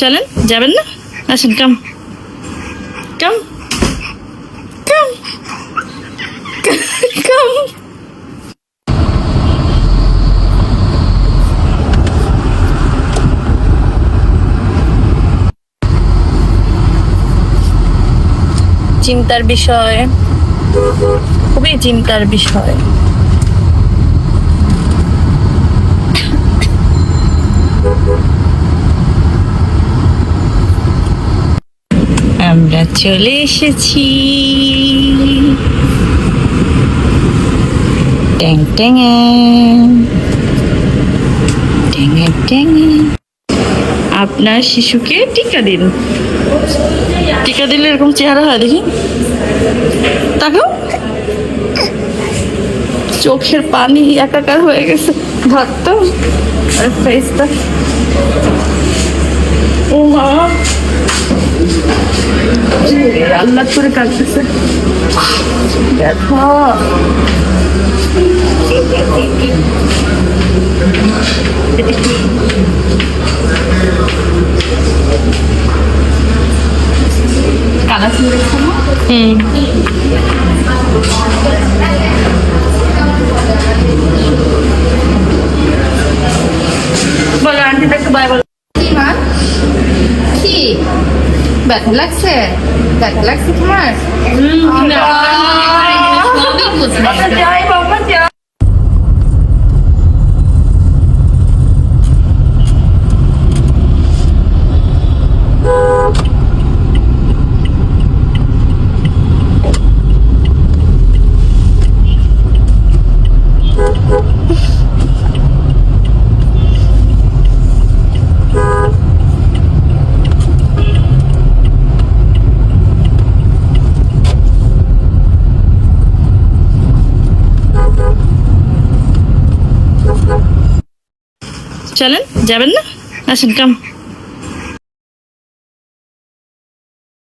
চলেন যাবেন না? আসেন কাম কাম কাম কাম চিন্তার বিষয় খুবই চিন্তার বিষয়। আমরা চলে এসেছি। ট্যাং ট্যাং ট্যাং ট্যাং আপনার শিশুকে টিকা দিন। টিকা দিলে এরকম চেহারা হয়, দেখি। তাকাও। চোখের পানি একাকার হয়ে গেছে। আর ফেসটা আল্লাহ করে কাটতেছে ব্যথা কালা ফুল দেখছ বলো আন্টিটা একটু বাই বলো। ব্যথা লাগছে ব্যথা লাগছে তোমার চলেন যাবেন না আসেন কাম